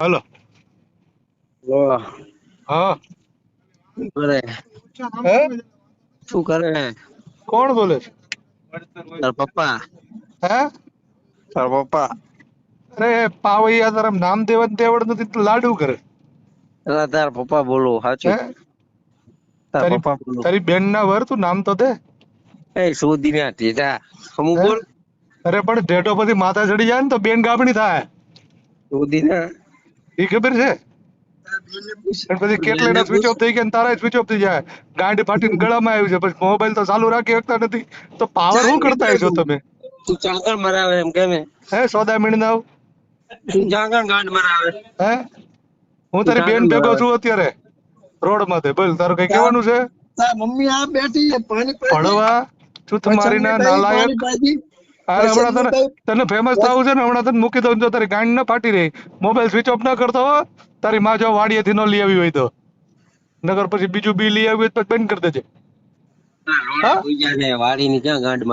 Hello. હા. કરે? હે? શું કરે? કોણ બોલે છે? તાર પપ્પા. હે? તાર પપ્પા. અરે પાવૈયા તારા નામ દેવન દેવડ નથી તો લાડુ કરે. એલા તાર પપ્પા બોલો સાચું તાર પપ્પા બોલો. તારી બેન ના વર તું નામ તો દે. એ શોધી ના ટીટા હમું બોલ. અરે પણ ઢેટો પછી માથા ચડી જાય ને તો બેન ગાભણી થાય. શોધી ના એ ખબર છે? અને પછી સ્વિચ ઓફ થઈ ગયા તારા સ્વિચ ઓફ થઈ જાય. ગાંડી ફાટીને ગળામાં આવ્યું છે પછી મોબાઈલ તો ચાલુ રાખી શકતા નથી. તો પાવર શું કરતા છો તમે? તું ચાંગણ મરાવે એમ કેમે હે સોદા મીણના તું ચાંગણ ગાંઠ મરાવે. હે? હું તારી બેન ભેગો છું અત્યારે. રોડમાંથી. બોલ તારું કઈ કહેવાનું છે? મમ્મી આ બેઠી છે પાણી પડવા ચૂત મારીના નાલાયક. અરે હમણાં તને તને ફેમસ થવું છે ને હમણાં તને મૂકી દઉં જો તારી ગાંડ ના ફાટી રહી મોબાઈલ સ્વિચ ઓફ ના કરતો હો તારી માં જો વાડીએથી ન લઈ આવી હોય તો. નગર પછી બીજું બી લઈ આવી હોય તો બંધ કરી દેજે. વાડીની ક્યાં ગાંઠ